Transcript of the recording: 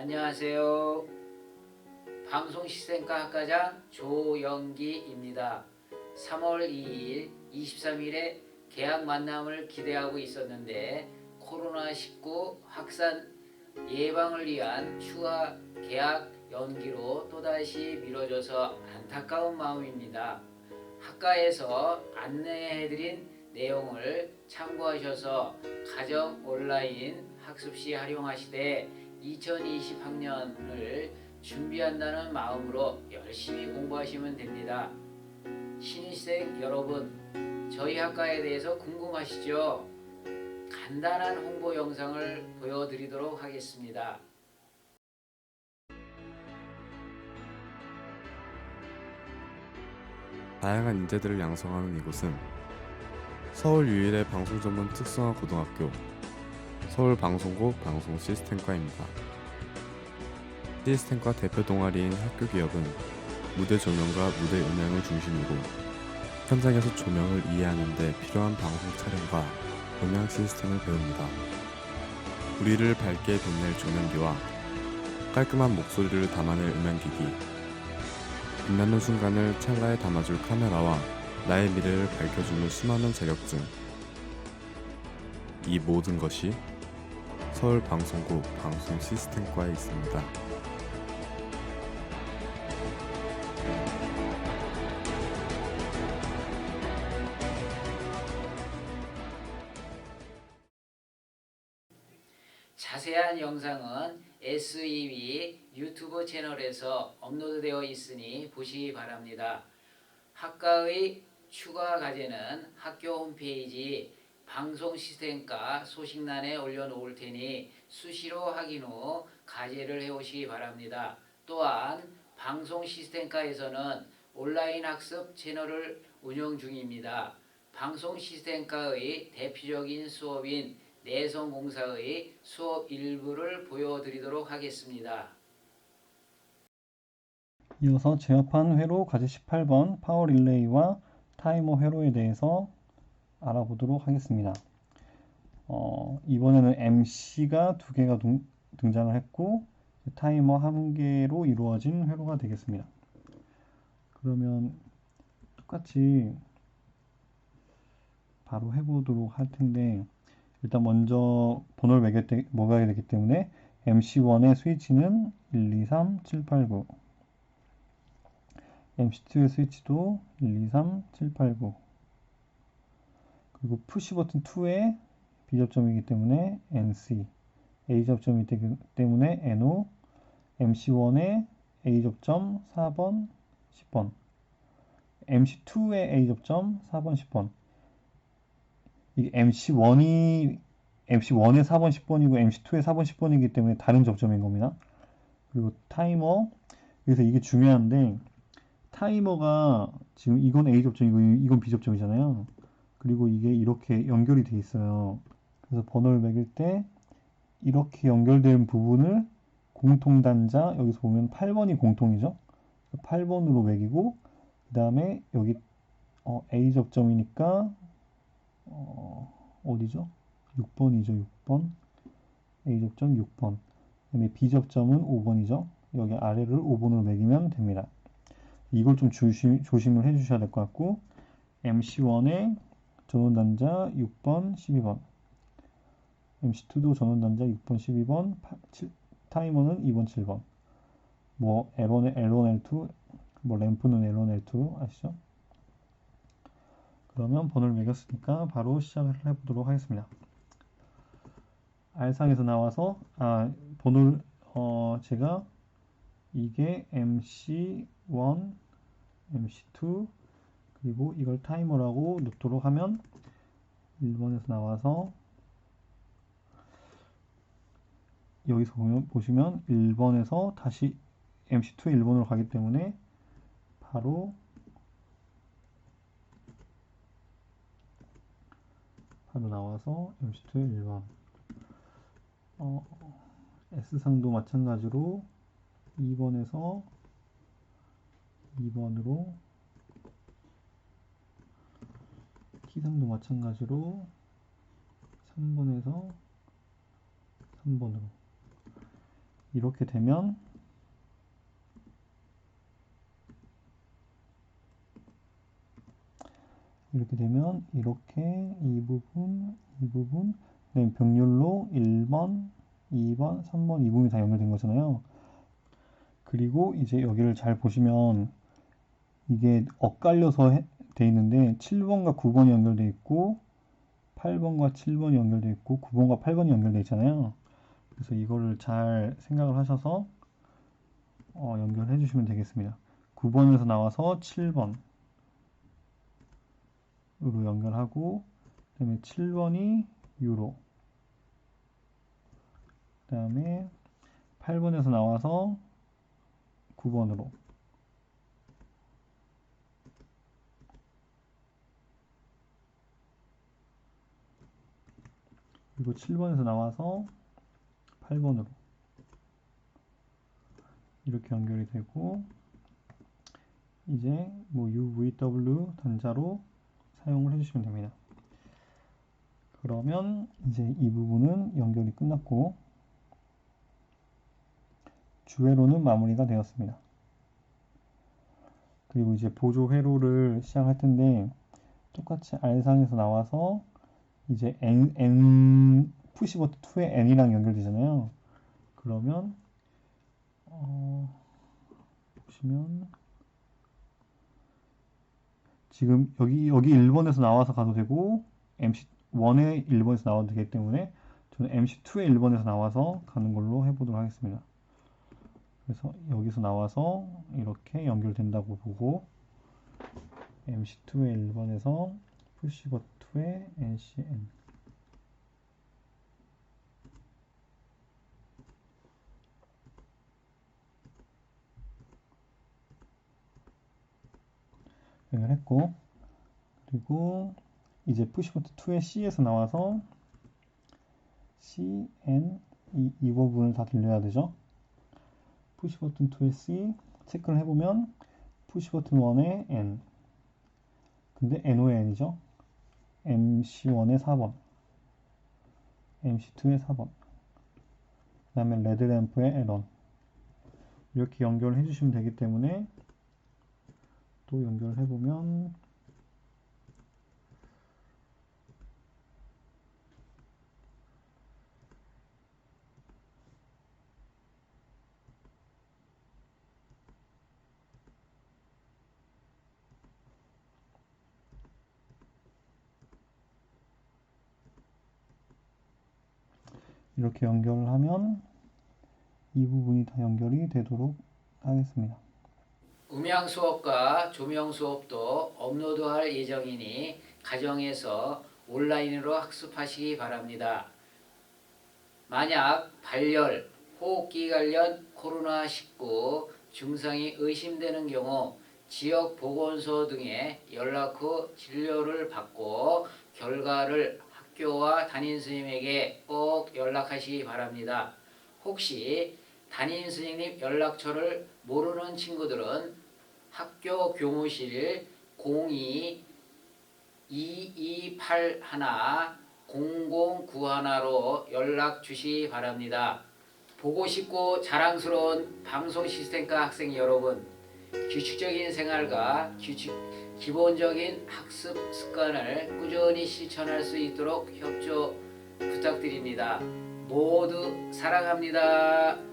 안녕하세요. 방송시스템과 학과장 조영기입니다. 3월 2일, 23일에 계약 만남을 기대하고 있었는데 코로나19 확산 예방을 위한 추가 계약 연기로 또다시 미뤄져서 안타까운 마음입니다. 학과에서 안내해드린 내용을 참고하셔서 가정 온라인 학습 시 활용하시되 2020학년을 준비한다는 마음으로 열심히 공부하시면 됩니다. 신입생 여러분, 저희 학과에 대해서 궁금하시죠? 간단한 홍보 영상을 보여드리도록 하겠습니다. 다양한 인재들을 양성하는 이곳은 서울 유일의 방송 전문 특성화 고등학교 서울방송국 방송시스템과입니다. 시스템과 대표 동아리인 학교 기업은 무대 조명과 무대 음향을 중심으로 현장에서 조명을 이해하는 데 필요한 방송 촬영과 음향 시스템을 배웁니다. 우리를 밝게 빛낼 조명기와 깔끔한 목소리를 담아낼 음향기기 빛나는 순간을 찰나에 담아줄 카메라와 나의 미래를 밝혀주는 수많은 자격증. 이 모든 것이 서울방송국 방송 시스템과에 있습니다. 자세한 영상은 SEB 유튜브 채널에서 업로드되어 있으니 보시기 바랍니다. 학과의 추가 과제는 학교 홈페이지 방송 시스템과 소식란에 올려놓을 테니 수시로 확인 후 과제를 해오시기 바랍니다. 또한 방송 시스템과에서는 온라인 학습 채널을 운영 중입니다. 방송 시스템과의 대표적인 수업인 내성공사의 수업 일부를 보여드리도록 하겠습니다. 이어서 제어판 회로 과제 18번 파워 릴레이와 타이머 회로에 대해서 알아보도록 하겠습니다. 어, 이번에는 MC가 두 개가 동- 등장을 했고 타이머 한 개로 이루어진 회로가 되겠습니다. 그러면 똑같이 바로 해보도록 할 텐데 일단 먼저 번호를 먹어야 되기 때문에 MC1의 스위치는 1, 2, 3, 7, 8, 9 MC2의 스위치도 1, 2, 3, 7, 8, 9 그리고 푸시 버튼 2의 B접점이기 때문에 NC A 접점이 되기 때문에 NO MC1의 A 접점 4번 10번 MC2의 A 접점 4번 10번 이게 MC1이 MC1의 4번 10번이고 MC2의 4번 10번이기 때문에 다른 접점인 겁니다. 그리고 타이머 그래서 이게 중요한데 타이머가 지금 이건 A 접점이고 이건 B 접점이잖아요. 그리고 이게 이렇게 연결이 돼 있어요. 그래서 번호를 매길 때 이렇게 연결된 부분을 공통 단자 여기서 보면 8번이 공통이죠. 8번으로 매기고 그 다음에 여기 어, A 접점이니까 어, 어디죠? 6번이죠. 6번 A 접점 6번 그 다음에 B 접점은 5번이죠. 여기 아래를 5번으로 매기면 됩니다. 이걸 좀 조심, 조심을 해주셔야 될 것 같고 MC1의 전원 단자 6번, 12번 MC2도 전원 단자 6번, 12번 타이머는 2번, 7번 뭐 L1, L1, L2 뭐 램프는 L1, L2 아시죠? 그러면 번호를 매겼으니까 바로 시작을 해보도록 하겠습니다. R상에서 나와서 아 번호를 어 제가 이게 MC1, MC2 그리고 이걸 타이머라고 놓도록 하면 1번에서 나와서 여기서 보면, 보시면 1번에서 다시 MC2의 1번으로 가기 때문에 바로 바로 나와서 MC2의 1번 어, S상도 마찬가지로 2번에서 2번으로 T상도 마찬가지로 3번에서 3번으로 이렇게 되면 이렇게 되면 이렇게 이 부분, 이 부분, 그다음에 병렬로 1번, 2번, 3번, 2번이 다 연결된 거잖아요. 그리고 이제 여기를 잘 보시면 이게 엇갈려서 해- 돼 있는데 7번과 9번이 연결돼 있고 8번과 7번이 연결돼 있고 9번과 8번이 연결돼 있잖아요. 그래서 이거를 잘 생각을 하셔서 어, 연결해 주시면 되겠습니다. 9번에서 나와서 7번으로 연결하고 그 다음에 7번이 유로 그 다음에 8번에서 나와서 9번으로 그리고 7번에서 나와서 8번으로 이렇게 연결이 되고 이제 뭐 UVW 단자로 사용을 해주시면 됩니다. 그러면 이제 이 부분은 연결이 끝났고 주회로는 마무리가 되었습니다. 그리고 이제 보조 회로를 시작할 텐데 똑같이 R상에서 나와서 이제 N, N 푸시버튼 2에 N이랑 연결되잖아요. 그러면 어, 보시면 지금 여기 여기 1번에서 나와서 가도 되고 MC1에 1번에서 나와도 되기 때문에 저는 MC2에 1번에서 나와서 가는 걸로 해보도록 하겠습니다. 그래서 여기서 나와서 이렇게 연결된다고 보고 MC2에 1번에서 푸시 버 트에 NCN 연결했고 그리고 이제 푸시버튼 2의 C에서 나와서 C, N 이, 이 부분을 다 들려야 되죠. 푸시버튼 2의 C 체크를 해보면 푸시버튼 1의 N 근데 NO의 N이죠. MC1의 4번 MC2의 4번 그 다음에 레드램프의 L1 이렇게 연결을 해주시면 되기 때문에 또 연결을 해보면 이렇게 연결을 하면 이 부분이 다 연결이 되도록 하겠습니다. 음향 수업과 조명 수업도 업로드할 예정이니 가정에서 온라인으로 학습하시기 바랍니다. 만약 발열, 호흡기 관련 코로나19 증상이 의심되는 경우 지역 보건소 등에 연락 후 진료를 받고 결과를 학교와 담임 선생님에게 꼭 연락하시기 바랍니다. 혹시 담임 선생님 연락처를 모르는 친구들은 학교 교무실 02 2281 0091로 연락 주시기 바랍니다. 보고 싶고 자랑스러운 방송 시스템과 학생 여러분, 규칙적인 생활과 규칙, 기본적인 학습 습관을 꾸준히 실천할 수 있도록 협조 부탁드립니다. 모두 사랑합니다.